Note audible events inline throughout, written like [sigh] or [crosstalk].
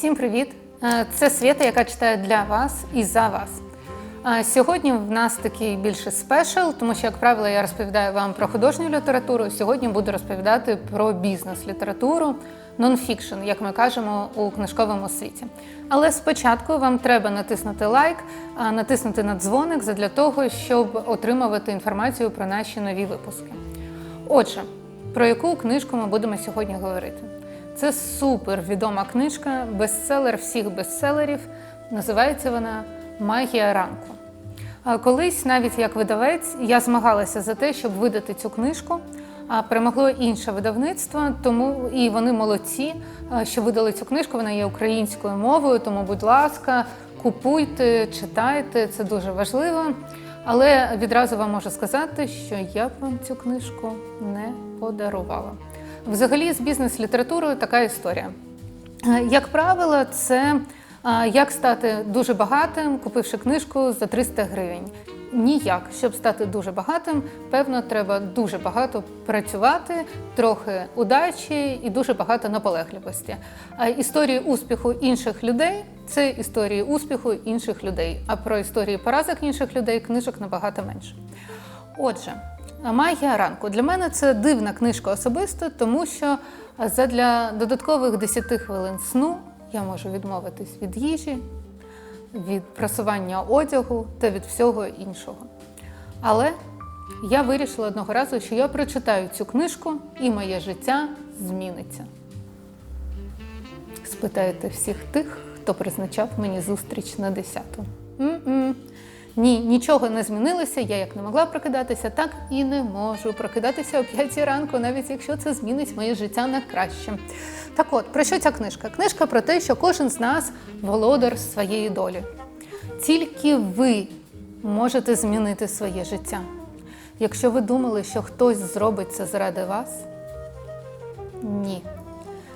Всім привіт! Е, Це Свята, яка читає для вас і за вас. Е, Сьогодні в нас такий більше спешл, тому що, як правило, я розповідаю вам про художню літературу. Сьогодні буду розповідати про бізнес-літературу, нонфікшн, як ми кажемо у книжковому світі. Але спочатку вам треба натиснути лайк, натиснути на дзвоник для того, щоб отримувати інформацію про наші нові випуски. Отже, про яку книжку ми будемо сьогодні говорити? Це супер відома книжка, бестселер всіх бестселерів. Називається вона Магія ранку. Колись, навіть як видавець, я змагалася за те, щоб видати цю книжку. А перемогло інше видавництво, тому і вони молодці, що видали цю книжку. Вона є українською мовою, тому, будь ласка, купуйте, читайте, це дуже важливо. Але відразу вам можу сказати, що я б вам цю книжку не подарувала. Взагалі, з бізнес-літературою така історія. Е, Як правило, це е, як стати дуже багатим, купивши книжку за 300 гривень. Ніяк, щоб стати дуже багатим, певно, треба дуже багато працювати, трохи удачі і дуже багато наполегливості. Історії успіху інших людей це історії успіху інших людей. А про історії поразок інших людей книжок набагато менше. Отже, магія ранку для мене це дивна книжка особисто, тому що задля додаткових 10 хвилин сну я можу відмовитись від їжі, від просування одягу та від всього іншого. Але я вирішила одного разу, що я прочитаю цю книжку і моє життя зміниться. Спитаєте всіх тих, хто призначав мені зустріч на 10-ту. Ні, нічого не змінилося. Я як не могла прокидатися, так і не можу прокидатися о 5 ранку, навіть якщо це змінить моє життя на краще. Так от, про що ця книжка? Книжка про те, що кожен з нас володар своєї долі. Тільки ви можете змінити своє життя. Якщо ви думали, що хтось зробить це заради вас, ні.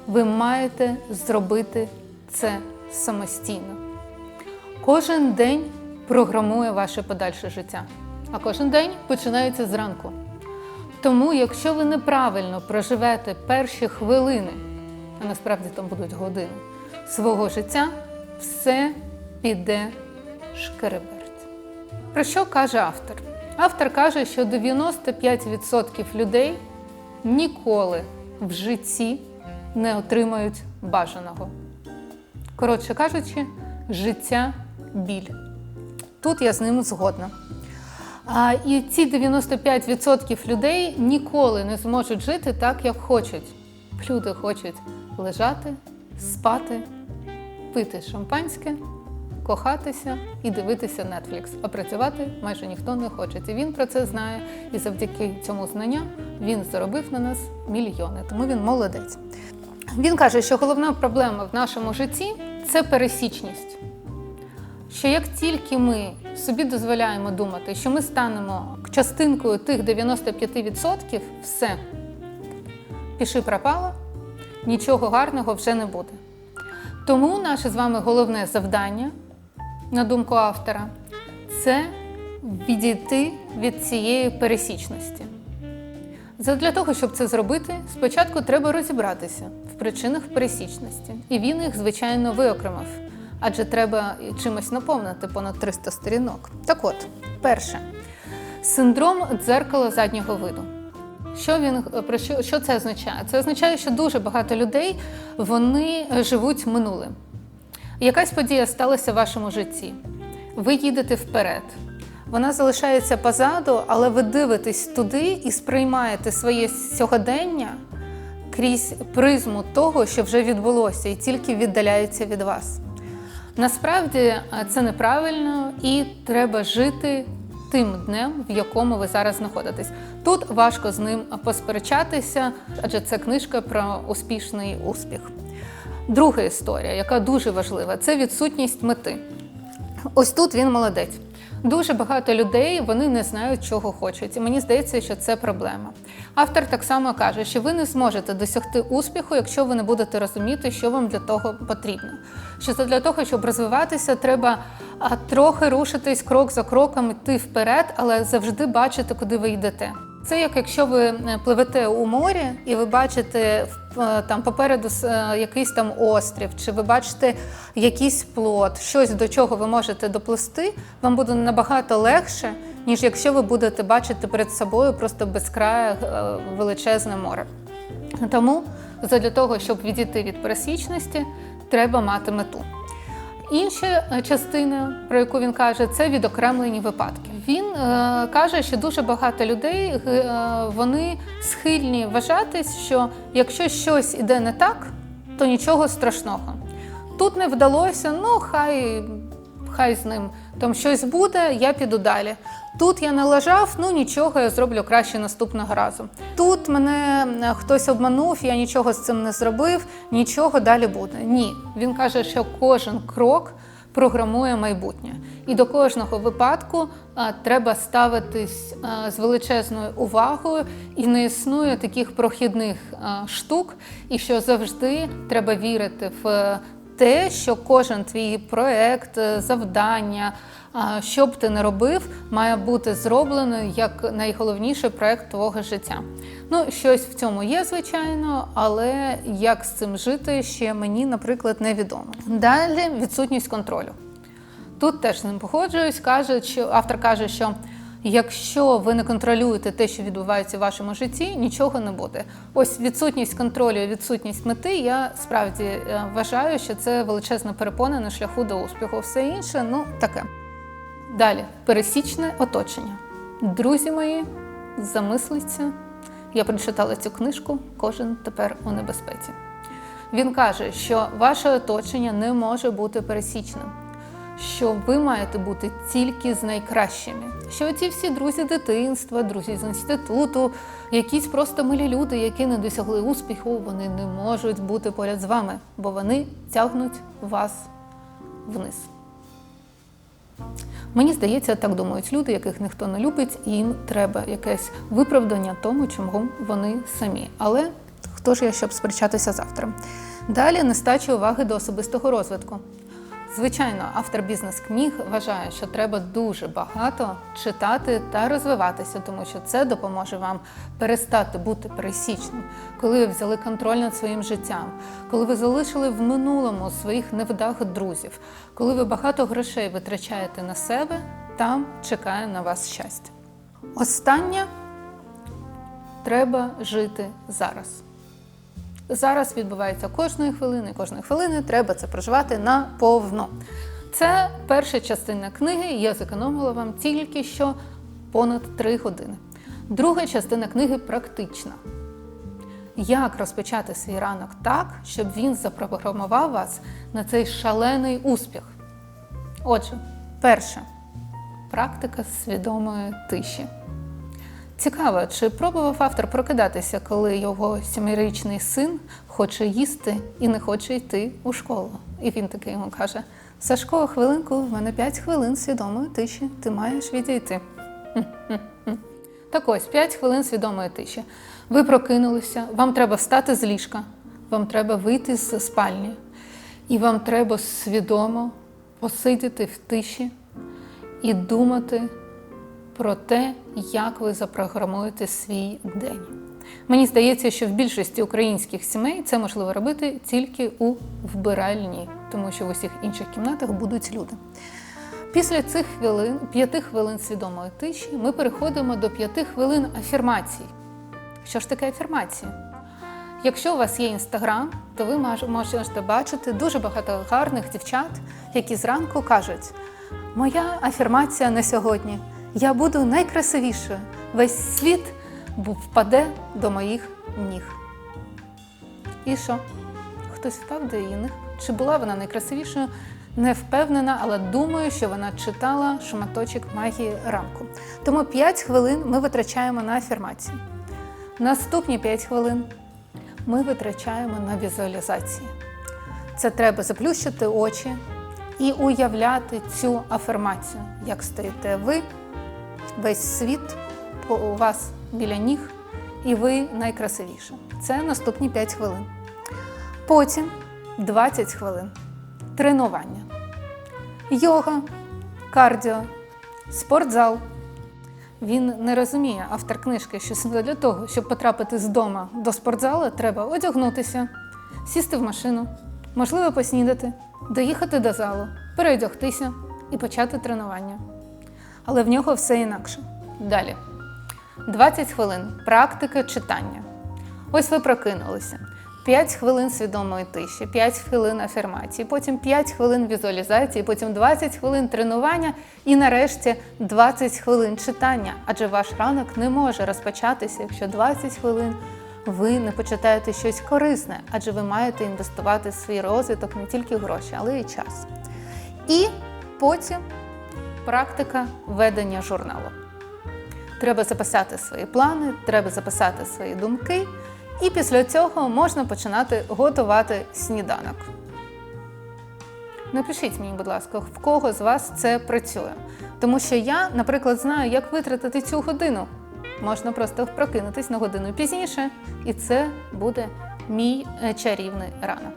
Ви маєте зробити це самостійно. Кожен день програмує ваше подальше життя, а кожен день починається зранку. Тому, якщо ви неправильно проживете перші хвилини, а насправді там будуть години свого життя, все піде шкереберть. Про що каже автор? Автор каже, що 95% людей ніколи в житті не отримають бажаного. Коротше кажучи, життя біль. Тут я з ним згодна. А, і ці 95% людей ніколи не зможуть жити так, як хочуть. Люди хочуть лежати, спати, пити шампанське, кохатися і дивитися Netflix. А працювати майже ніхто не хоче. І він про це знає. І завдяки цьому знанню він заробив на нас мільйони. Тому він молодець. Він каже, що головна проблема в нашому житті це пересічність. Що як тільки ми собі дозволяємо думати, що ми станемо частинкою тих 95%, все, піши пропало, нічого гарного вже не буде. Тому наше з вами головне завдання, на думку автора, це відійти від цієї пересічності. Задля того, щоб це зробити, спочатку треба розібратися в причинах пересічності, і він їх, звичайно, виокремив, адже треба чимось наповнити понад 300 сторінок. Так от, перше, синдром дзеркала заднього виду. Що він про що, що це означає? Це означає, що дуже багато людей вони живуть минулим. Якась подія сталася в вашому житті. Ви їдете вперед. Вона залишається позаду, але ви дивитесь туди і сприймаєте своє сьогодення крізь призму того, що вже відбулося, і тільки віддаляється від вас. Насправді е, це неправильно і треба жити тим днем, в якому ви зараз знаходитесь. Тут важко з ним посперечатися, адже це книжка про успішний успіх. Друга історія, яка дуже важлива, це відсутність мети. Ось тут він молодець. Дуже багато людей вони не знають, чого хочуть, і мені здається, що це проблема. Автор так само каже, що ви не зможете досягти успіху, якщо ви не будете розуміти, що вам для того потрібно. Що це для того, щоб розвиватися, треба трохи рушитись крок за кроком, йти вперед, але завжди бачити, куди ви йдете. Це як якщо ви е, пливете у морі і ви бачите е, там попереду е, якийсь там острів, чи ви бачите якийсь плот, щось до чого ви можете доплисти, вам буде набагато легше, ніж якщо ви будете бачити перед собою просто безкрає величезне море. Тому для того, щоб відійти від пересічності, треба мати мету. Інша е, частина, про яку він каже, це відокремлені випадки. Він е, каже, що дуже багато людей е, вони схильні вважати, що якщо щось іде не так, то нічого страшного. Тут не вдалося, ну хай, хай з ним там щось буде, я піду далі. Тут я налажав, ну нічого, я зроблю краще наступного разу. Тут мене е, хтось обманув, я нічого з цим не зробив, нічого далі буде. Ні, він каже, що кожен крок програмує майбутнє. І до кожного випадку а, треба ставитись а, з величезною увагою, і не існує таких прохідних а, штук, і що завжди треба вірити в е, те, що кожен твій проект, е, завдання, що б ти не робив, має бути зроблено як найголовніший проект твого життя. Ну, щось в цьому є, звичайно, але як з цим жити, ще мені, наприклад, невідомо. Далі відсутність контролю. Тут теж з ним погоджуюсь. Каже, що автор каже, що якщо ви не контролюєте те, що відбувається в вашому житті, нічого не буде. Ось відсутність контролю, відсутність мети. Я справді е, вважаю, що це величезна перепона на шляху до успіху. Все інше, ну таке. Далі пересічне оточення. Друзі мої, замисліться. Я прочитала цю книжку, кожен тепер у небезпеці. Він каже, що ваше оточення не може бути пересічним, що ви маєте бути тільки з найкращими. Що ці всі друзі дитинства, друзі з інституту, якісь просто милі люди, які не досягли успіху, вони не можуть бути поряд з вами, бо вони тягнуть вас вниз. Мені здається, так думають люди, яких ніхто не любить, і їм треба якесь виправдання тому, чому вони самі. Але хто ж я, щоб сперечатися з автором? Далі нестача уваги до особистого розвитку. Звичайно, автор бізнес-книг вважає, що треба дуже багато читати та розвиватися, тому що це допоможе вам перестати бути пересічним, коли ви взяли контроль над своїм життям, коли ви залишили в минулому своїх невдах друзів, коли ви багато грошей витрачаєте на себе, там чекає на вас щастя. Останнє треба жити зараз. Зараз відбувається кожної хвилини, кожної хвилини треба це проживати наповно. Це перша частина книги. Я зекономила вам тільки що понад 3 години. Друга частина книги практична. Як розпочати свій ранок так, щоб він запрограмував вас на цей шалений успіх? Отже, перше практика свідомої тиші. Цікаво, чи пробував автор прокидатися, коли його сімирічний син хоче їсти і не хоче йти у школу. І він такий йому каже: Сашко, хвилинку, в мене 5 хвилин свідомої тиші, ти маєш відійти. [laughs] Так ось 5 хвилин свідомої тиші. Ви прокинулися, вам треба встати з ліжка, вам треба вийти з спальні, і вам треба свідомо посидіти в тиші і думати про те, як ви запрограмуєте свій день. Мені здається, що в більшості українських сімей це можливо робити тільки у вбиральні, тому що в усіх інших кімнатах будуть люди. Після цих хвилин, п'яти хвилин свідомої тиші, ми переходимо до п'яти хвилин афірмацій. Що ж таке афірмації? Якщо у вас є інстаграм, то ви можете бачити дуже багато гарних дівчат, які зранку кажуть: Моя афірмація на сьогодні. Я буду найкрасивішою. Весь світ впаде до моїх ніг. І що? Хтось впав до її ніг? Чи була вона найкрасивішою? Не впевнена, але думаю, що вона читала шматочок магії ранку. Тому 5 хвилин ми витрачаємо на афірмації. Наступні 5 хвилин ми витрачаємо на візуалізації. Це треба заплющити очі і уявляти цю афірмацію, як стоїте ви, весь світ у вас біля ніг, і ви найкрасивіша. Це наступні 5 хвилин. Потім 20 хвилин тренування, йога, кардіо, спортзал. Він не розуміє автор книжки, що для того, щоб потрапити з дома до спортзалу, треба одягнутися, сісти в машину, можливо, поснідати, доїхати до залу, переодягтися і почати тренування. Але в нього все інакше. Далі. 20 хвилин практики читання. Ось ви прокинулися. 5 хвилин свідомої тиші, 5 хвилин афірмації, потім 5 хвилин візуалізації, потім 20 хвилин тренування і нарешті 20 хвилин читання. Адже ваш ранок не може розпочатися, якщо 20 хвилин ви не почитаєте щось корисне, адже ви маєте інвестувати в свій розвиток не тільки гроші, але й час. І потім практика ведення журналу. Треба записати свої плани, треба записати свої думки, і після цього можна починати готувати сніданок. Напишіть мені, будь ласка, в кого з вас це працює. Тому що я, наприклад, знаю, як витратити цю годину. Можна просто прокинутись на годину пізніше, і це буде мій е, чарівний ранок.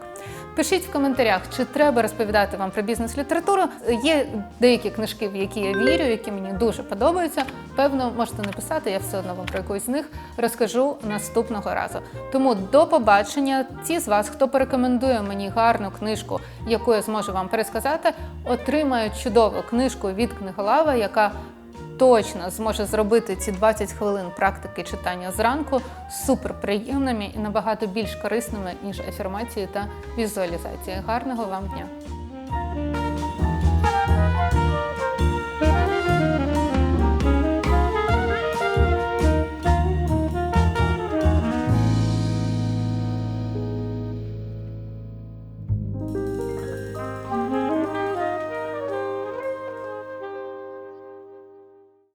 Пишіть в коментарях, чи треба розповідати вам про бізнес-літературу. Є деякі книжки, в які я вірю, які мені дуже подобаються. Певно, можете написати, я все одно вам про якусь з них розкажу наступного разу. Тому до побачення. Ті з вас, хто порекомендує мені гарну книжку, яку я зможу вам пересказати, отримають чудову книжку від книголава, яка точно зможе зробити ці 20 хвилин практики читання зранку суперприємними і набагато більш корисними, ніж афірмації та візуалізації. Гарного вам дня!